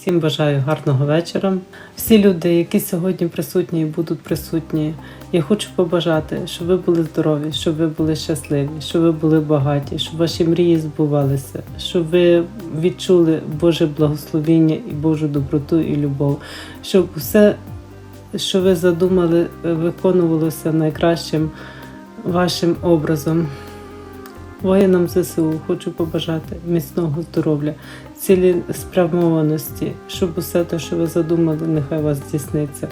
Всім бажаю гарного вечора. Всі люди, які сьогодні присутні і будуть присутні, я хочу побажати, щоб ви були здорові, щоб ви були щасливі, щоб ви були багаті, щоб ваші мрії збувалися, щоб ви відчули Боже благословіння і Божу доброту і любов, щоб все, що ви задумали, виконувалося найкращим вашим образом. Воїнам ЗСУ хочу побажати міцного здоров'я, цілеспрямованості, щоб усе те, що ви задумали, нехай вас здійсниться.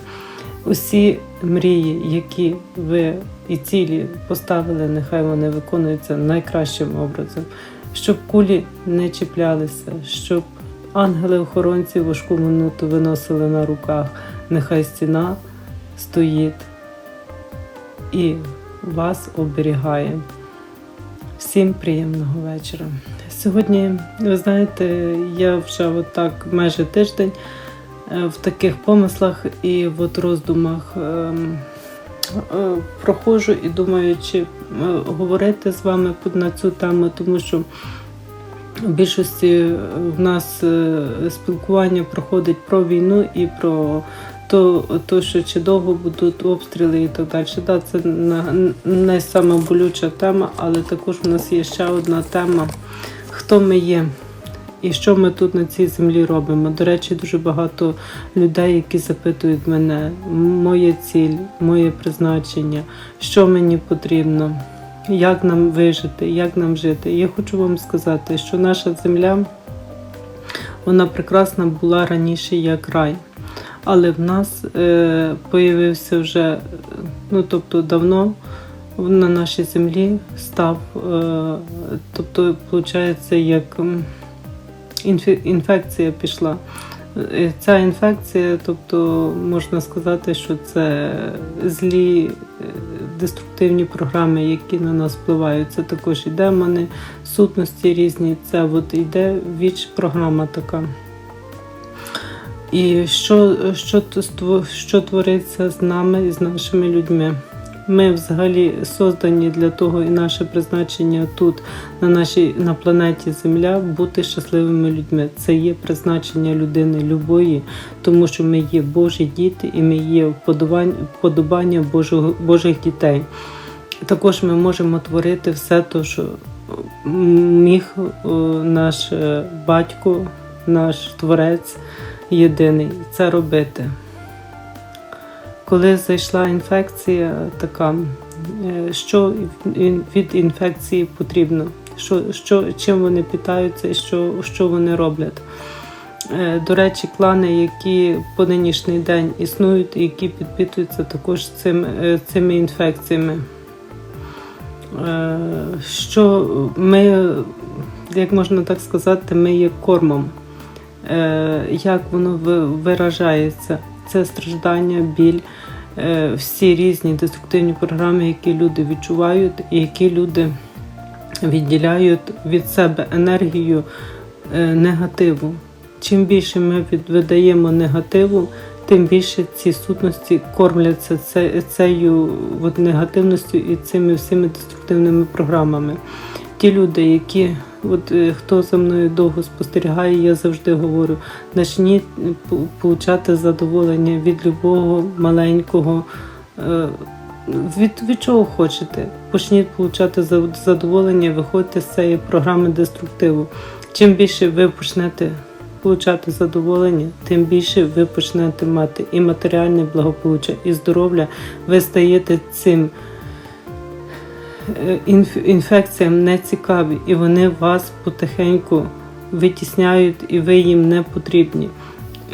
Усі мрії, які ви і цілі поставили, нехай вони виконуються найкращим образом, щоб кулі не чіплялися, щоб ангели-охоронці важку минуту виносили на руках, нехай стіна стоїть і вас оберігає. Всім приємного вечора. Сьогодні, ви знаєте, я вже отак майже тиждень е, в таких помислах і от роздумах ем, е, проходжу і думаю, чи е, говорити з вами на цю тему, тому що в більшості в нас спілкування проходить про війну і про то, то що чи довго будуть обстріли і так далі. Да, це на- не сама болюча тема, але також у нас є ще одна тема: хто ми є і що ми тут на цій землі робимо. До речі, дуже багато людей, які запитують мене, моя ціль, моє призначення, що мені потрібно, як нам вижити, як нам жити. Я хочу вам сказати, що наша земля вона прекрасна була раніше як рай. Але в нас е, появився вже, е, ну тобто давно на нашій землі став, е, тобто, виходить, як інфекція пішла. Е, Ця інфекція, тобто можна сказати, що це злі е, деструктивні програми, які на нас впливають. Це також і демони, сутності різні. Це от йде віч програма така. І що, що, що твориться з нами і з нашими людьми? Ми взагалі создані для того, і наше призначення тут, на нашій на планеті Земля, бути щасливими людьми. Це є призначення людини любої, тому що ми є Божі діти і ми є вподобання, вподобання Божого, Божих дітей. Також ми можемо творити все те, що міг е, наш е, батько, наш творець єдиний це робити. Коли зайшла інфекція, така, е, що від інфекції потрібно, що, що, чим вони питаються і що, що вони роблять. Е, До речі, клани, які по нинішній день існують, і які підпитуються також цим, е, цими інфекціями. Що ми, як можна так сказати, ми є кормом. Е, Як воно виражається? Це страждання, біль, е, всі різні деструктивні програми, які люди відчувають, і які люди відділяють від себе енергію е, негативу. Чим більше ми від- видаємо негативу, тим більше ці сутності кормляться цією от негативністю і цими всіми деструктивними програмами. Ті люди, які от е, хто за мною довго спостерігає, я завжди говорю: почніть получати задоволення від любого маленького. е, Від, від чого хочете? Почніть получати задоволення, виходьте з цієї програми деструктиву. Чим більше ви почнете получати задоволення, тим більше ви почнете мати і матеріальне благополуччя, і здоров'я. Ви стаєте цим е, інфекціям не цікаві, і вони вас потихеньку витісняють, і ви їм не потрібні.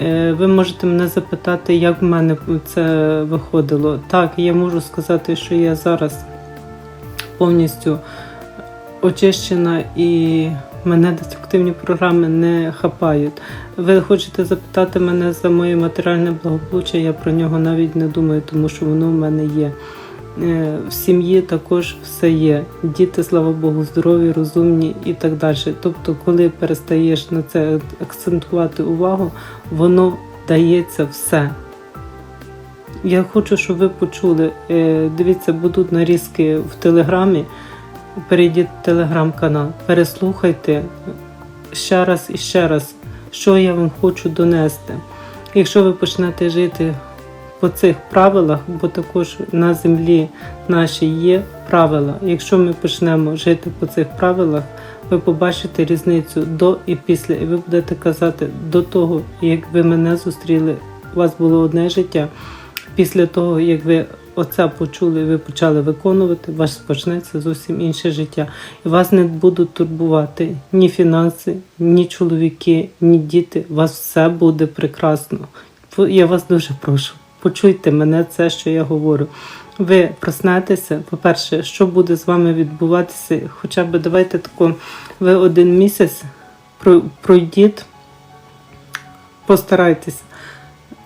Е, Ви можете мене запитати, як в мене це виходило. Так, я можу сказати, що я зараз повністю очищена і мене деструктивні програми не хапають. Ви хочете запитати мене за моє матеріальне благополуччя, я про нього навіть не думаю, тому що воно в мене є. Е, В сім'ї також все є. Діти, слава Богу, здорові, розумні і так далі. Тобто, коли перестаєш на це акцентувати увагу, воно дається все. Я хочу, щоб ви почули. Е, Дивіться, будуть нарізки в телеграмі. Перейдіть в телеграм-канал, переслухайте ще раз і ще раз, що я вам хочу донести. Якщо ви почнете жити по цих правилах, бо також на землі нашій є правила. Якщо ми почнемо жити по цих правилах, ви побачите різницю до і після, і ви будете казати до того, як ви мене зустріли, у вас було одне життя. Після того, як ви оце почули, ви почали виконувати, у вас почнеться зовсім інше життя. І вас не будуть турбувати ні фінанси, ні чоловіки, ні діти. У вас все буде прекрасно. Я вас дуже прошу, почуйте мене, це, що я говорю. Ви проснетеся, по-перше, що буде з вами відбуватися, хоча б давайте тако, ви один місяць про- пройдіть, постарайтеся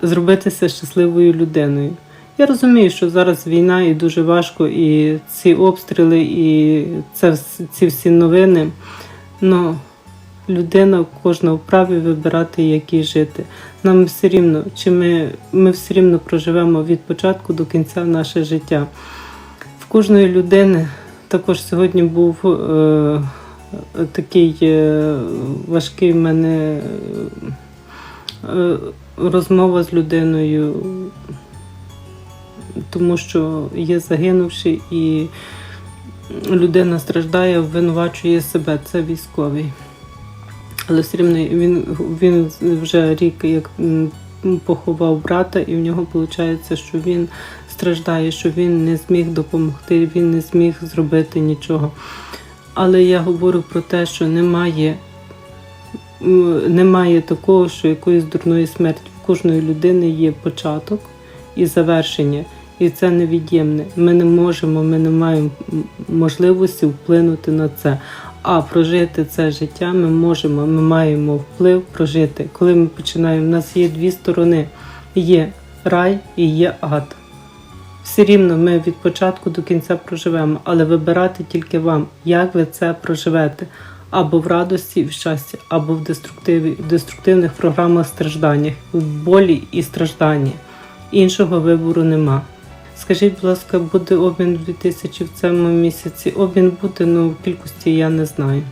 зробитися щасливою людиною. Я розумію, що зараз війна і дуже важко, і ці обстріли, і це, ці всі новини. Но людина кожна вправі вибирати, як їй жити. Нам все рівно, чи ми, ми все рівно проживемо від початку до кінця наше життя. В кожної людини також сьогодні був е, такий е, важкий в мене е, розмова з людиною, тому що є загинувши і людина страждає, обвинувачує себе. Це військовий. Але все рівно він, він вже рік як поховав брата, і в нього виходить, що він страждає, що він не зміг допомогти, він не зміг зробити нічого. Але я говорю про те, що немає, немає такого, що якоїсь дурної смерті. В кожної людини є початок і завершення. І це невід'ємне. Ми не можемо, ми не маємо можливості вплинути на це. А прожити це життя ми можемо, ми маємо вплив прожити. Коли ми починаємо, у нас є дві сторони: є рай і є ад. Все рівно ми від початку до кінця проживемо, але вибирати тільки вам, як ви це проживете. Або в радості в щасті, або в деструктивних програмах стражданнях, в болі і стражданні. Іншого вибору нема. Скажіть, будь ласка, буде обмін в 2000 в цьому місяці? Обмін буде, ну в кількості я не знаю.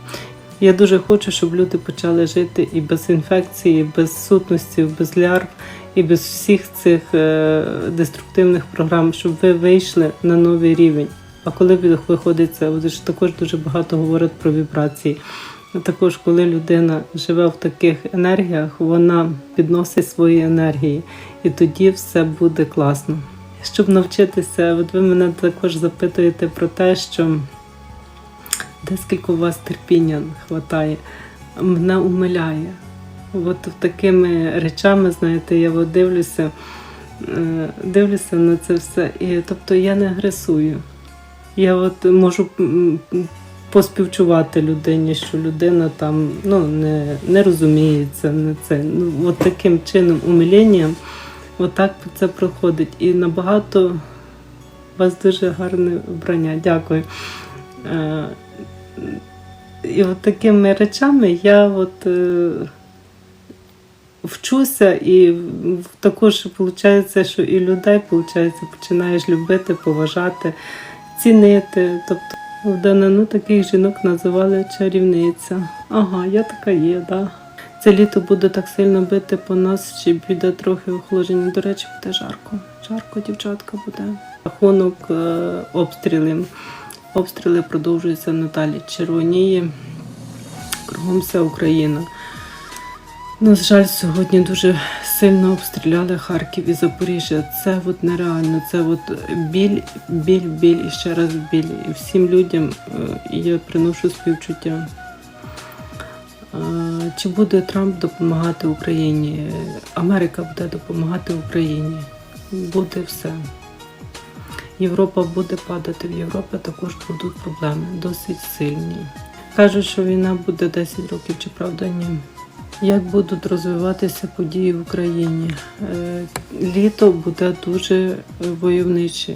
Я дуже хочу, щоб люди почали жити і без інфекції, без сутності, без лярв, і без всіх цих е, деструктивних програм, щоб ви вийшли на новий рівень. А коли ви- виходить це, також дуже багато говорять про вібрації. Також, коли людина живе в таких енергіях, вона підносить свої енергії, і тоді все буде класно. Щоб навчитися, от ви мене також запитуєте про те, що де скільки у вас терпіння вистачає, мене умиляє. От такими речами, знаєте, я от дивлюся, е, дивлюся на це все. І тобто я не агресую. Я от можу поспівчувати людині, що людина там ну, не, не розуміється, не це. Ну, от таким чином, умилінням, отак це проходить. І набагато у вас дуже гарне вбрання. Дякую. Е, І от такими речами я от. е, Вчуся, і також виходить, що і людей виходить, починаєш любити, поважати, цінити. Тобто в данину таких жінок називали чарівниця. Ага, я така є, да. Це літо буде так сильно бити по нас, чи буде трохи охолодження. До речі, буде жарко. Жарко, дівчатка, буде. Рахунок е, обстрілів. Обстріли продовжуються надалі. Червоніє кругом вся Україна. На жаль, сьогодні дуже сильно обстріляли Харків і Запоріжжя. Це от нереально. Це от біль, біль, біль і ще раз біль. Всім людям е, я приношу співчуття. Чи буде Трамп допомагати Україні? Америка буде допомагати Україні. Буде все. Європа буде падати. В Європі також будуть проблеми, досить сильні. Кажуть, що війна буде 10 років, чи правда ні? Як будуть розвиватися події в Україні? Е, Літо буде дуже е, войовниче,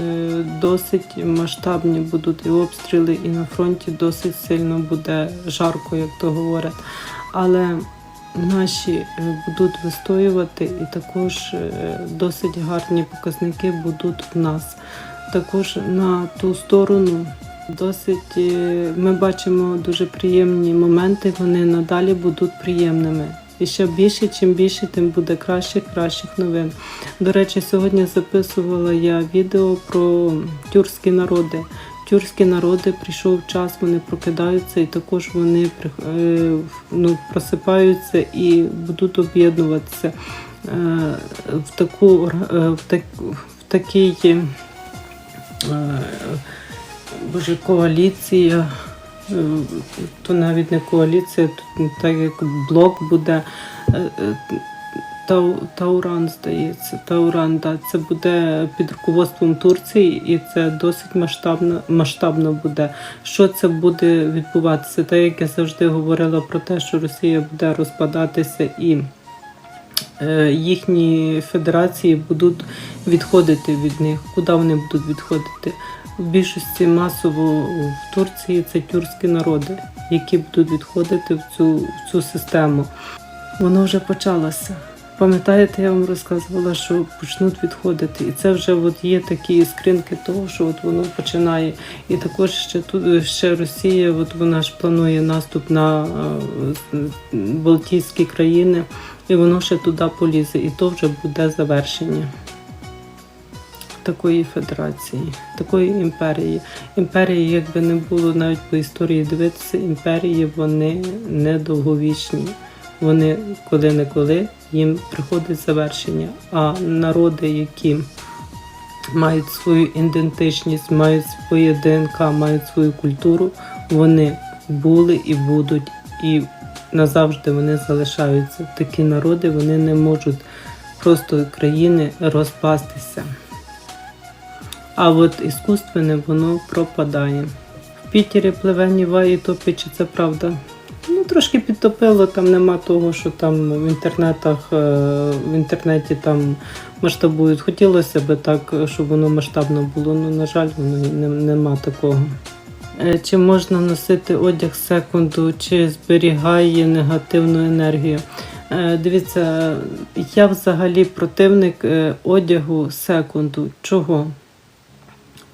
Е, досить масштабні будуть і обстріли, і на фронті досить сильно буде жарко, як то говорять. Але наші будуть вистоювати, і також досить гарні показники будуть в нас. Також на ту сторону Досить е, ми бачимо дуже приємні моменти, вони надалі будуть приємними. І ще більше, чим більше, тим буде краще, кращих новин. До речі, сьогодні записувала я відео про тюркські народи. Тюркські народи прийшов час, вони прокидаються, і також вони е, ну, просипаються і будуть об'єднуватися е, в таку в, так, в такий боже, коаліція. е, То навіть не коаліція, тут так як блок буде. е, е, Тау, Тауран, здається, Тауран, да, це буде під руководством Турції, і це досить масштабно, масштабно буде. Що це буде відбуватися? Так як я завжди говорила про те, що Росія буде розпадатися і е, їхні федерації будуть відходити від них. Куди вони будуть відходити? В більшості масово в Турції це тюркські народи, які будуть відходити в цю, в цю систему. Воно вже почалося. Пам'ятаєте, я вам розказувала, що почнуть відходити, і це вже от є такі скринки того, що от воно починає. І також ще тут ще Росія, от вона ж планує наступ на е, Балтійські країни, і воно ще туди полізе, і то вже буде завершення такої федерації, такої імперії. Імперії, якби не було навіть по історії дивитися, імперії вони недовговічні. Вони коли-неколи їм приходить завершення. А народи, які мають свою ідентичність, мають своє ДНК, мають свою культуру, вони були і будуть, і назавжди вони залишаються. Такі народи вони не можуть просто країни розпастися. А от іскусственне воно пропадає. В Пітері пливе Ніва і топить, чи це правда? Ну, трошки підтопило, там нема того, що там в інтернетах, е, в інтернеті там масштабують. Хотілося б так, щоб воно масштабно було, ну, на жаль, воно нема такого. Е, Чи можна носити одяг секунду, чи зберігає негативну енергію? Е, Дивіться, я взагалі противник одягу секунду. Чого?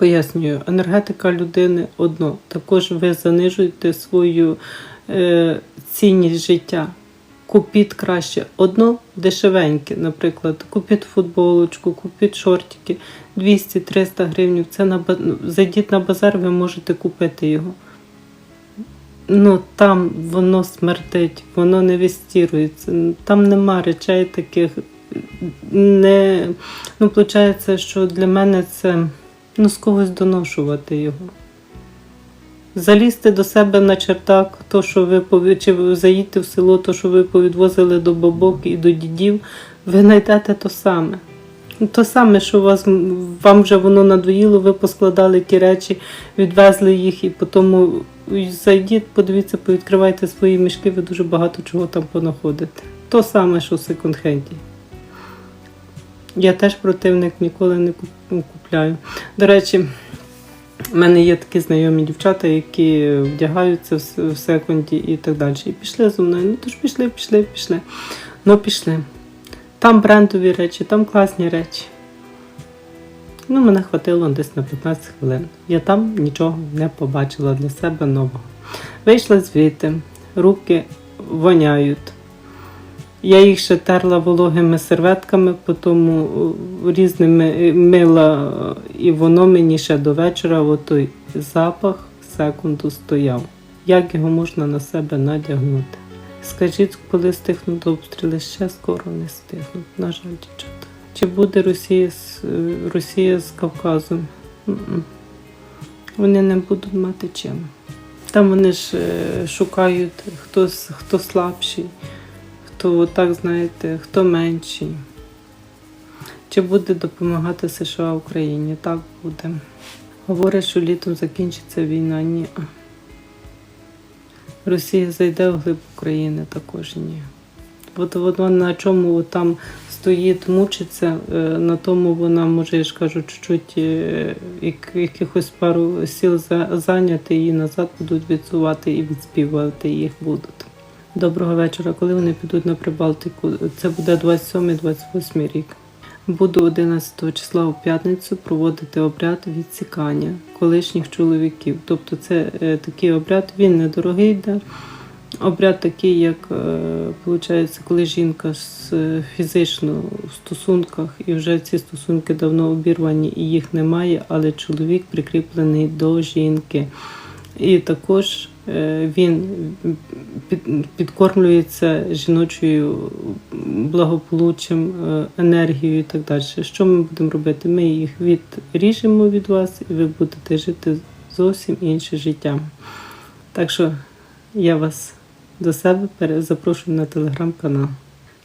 Пояснюю, енергетика людини одно. Також ви занижуєте свою е, цінність життя. Купіть краще одно дешевеньке, наприклад, купіть футболочку, купіть шортики 200-300 гривень. Це на зайдіть на базар, ви можете купити його. Ну там воно смертить, воно не вестірується. Там нема речей таких. Не, ну, виходить, що для мене це ну, з когось доношувати його. Залізти до себе на чердак, то, що ви чи заїдьте в село, то, що ви повідвозили до бабок і до дідів, ви знайдете то саме. То саме, що вас, вам вже воно надоїло, ви поскладали ті речі, відвезли їх і потім зайдіть, подивіться, повідкривайте свої мішки, ви дуже багато чого там понаходите. То саме, що в секонд-хенді. Я теж противник ніколи не куп- ну, купляю. До речі, в мене є такі знайомі дівчата, які вдягаються в секунді і так далі. І пішли зі мною. Ну то ж пішли, пішли, пішли. Ну пішли. Там брендові речі, там класні речі. Ну, мене хватило десь на 15 хвилин. Я там нічого не побачила для себе нового. Вийшла звідти, руки воняють. Я їх ще терла вологими серветками, потім е, різними е, мила, е, і воно мені ще до вечора отой запах секунду стояв. Як його можна на себе надягнути? Скажіть, коли стихнуть обстріли, ще скоро не стихнуть, на жаль, дівчата. Чи буде Росія з, Росія з Кавказом? Вони не будуть мати чим. Там вони ж шукають, хто, хто слабший хто так знаєте, хто менший. Чи буде допомагати США Україні? Так буде. Говорять, що літом закінчиться війна. Ні. Росія зайде в глиб України також ні. От воно на чому там стоїть, мучиться, е, на тому вона може, я ж кажу, чуть-чуть е, якихось пару сіл зайняти і назад будуть відсувати і відспівувати їх будуть. Доброго вечора. Коли вони підуть на Прибалтику? Це буде 27-28 рік. Буду 11 числа у п'ятницю проводити обряд відсікання колишніх чоловіків. Тобто це е, такий обряд, він недорогий йде. Обряд такий, як виходить, коли жінка з е, фізично в стосунках, і вже ці стосунки давно обірвані, і їх немає, але чоловік прикріплений до жінки. І також е, він підкормлюється жіночою благополуччям, е, енергією і так далі. Що ми будемо робити? Ми їх відріжемо від вас, і ви будете жити зовсім інше життя. Так що я вас до себе запрошую на телеграм-канал.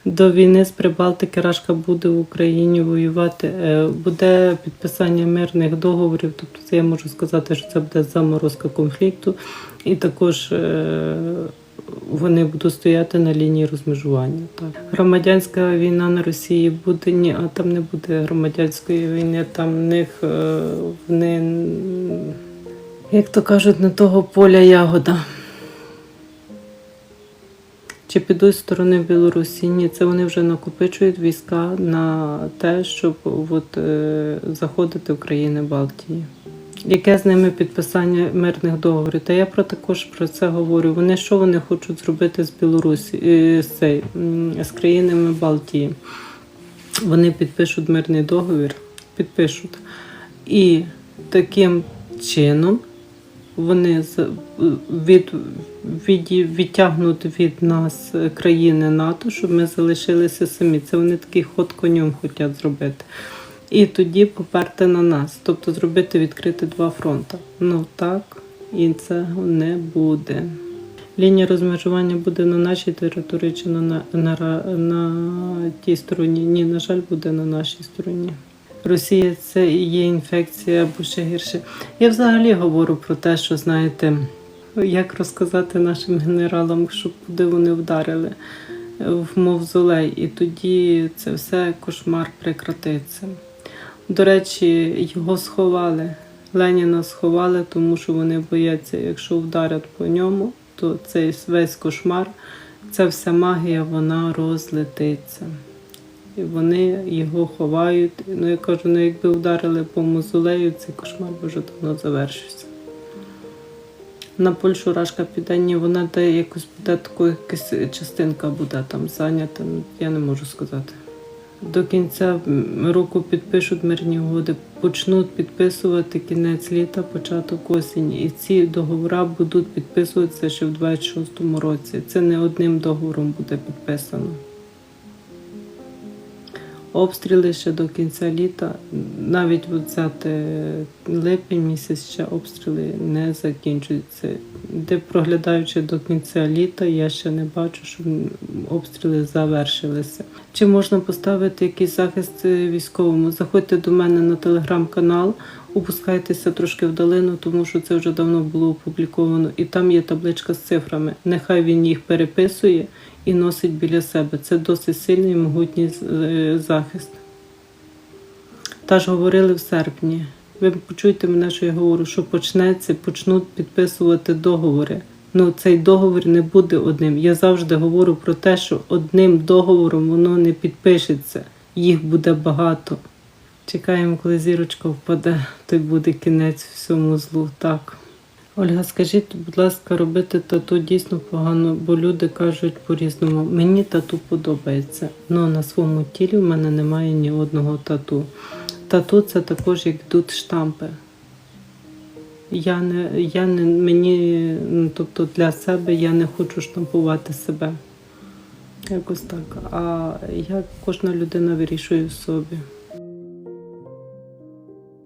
До війни з Прибалтики Рашка буде в Україні воювати. Е, Буде підписання мирних договорів. Тобто, це я можу сказати, що це буде заморозка конфлікту, і також е, вони будуть стояти на лінії розмежування. Так. Громадянська війна на Росії буде ні, а там не буде громадянської війни. Там в них е, вони, як то кажуть, не того поля ягода. Чи підуть з сторони Білорусі? Ні, це вони вже накопичують війська на те, щоб от, е, заходити в країни Балтії. Яке з ними підписання мирних договорів? Та я про також про це говорю. Вони що вони хочуть зробити з Білорусі е, з, цей, з країнами Балтії? Вони підпишуть мирний договір, підпишуть. І таким чином вони з- від, від, відтягнуть від нас країни НАТО, щоб ми залишилися самі. Це вони такий ход конем хочуть зробити. І тоді поперти на нас, тобто зробити відкрити два фронти. Ну так, і це не буде. Лінія розмежування буде на нашій території чи на, на, на, на тій стороні? Ні, на жаль, буде на нашій стороні. Росія це і є інфекція або ще гірше. Я взагалі говорю про те, що знаєте, як розказати нашим генералам, щоб куди вони вдарили в мавзолей, і тоді це все кошмар прекратиться. До речі, його сховали. Леніна сховали, тому що вони бояться, якщо вдарять по ньому, то цей весь кошмар, ця вся магія, вона розлетиться. І вони його ховають. Ну, я кажу, ну якби вдарили по мозолею, цей кошмар би вже давно завершився. На Польщу Рашка піде, ні, вона де якось буде таку якась частинка буде там зайнята, ну, я не можу сказати. До кінця року підпишуть мирні угоди, почнуть підписувати кінець літа, початок осені. І ці договори будуть підписуватися ще в 26-му році. Це не одним договором буде підписано. Обстріли ще до кінця літа, навіть взяти липень місяць ще обстріли не закінчуються. Де проглядаючи до кінця літа, я ще не бачу, щоб обстріли завершилися. Чи можна поставити якийсь захист е, військовому? Заходьте до мене на телеграм-канал, опускайтеся трошки вдалину, тому що це вже давно було опубліковано, і там є табличка з цифрами. Нехай він їх переписує і носить біля себе. Це досить сильний і могутній е, захист. Та ж говорили в серпні. Ви почуєте мене, що я говорю, що почнеться, почнуть підписувати договори. Ну, цей договір не буде одним. Я завжди говорю про те, що одним договором воно не підпишеться. Їх буде багато. Чекаємо, коли зірочка впаде, то й буде кінець всьому злу. Так. Ольга, скажіть, будь ласка, робити тату дійсно погано, бо люди кажуть по-різному. Мені тату подобається, але на своєму тілі в мене немає ні одного тату. Тату це також як йдуть штампи. Я не, я не мені, ну, тобто для себе я не хочу штампувати себе. Якось так. А я кожна людина вирішує собі.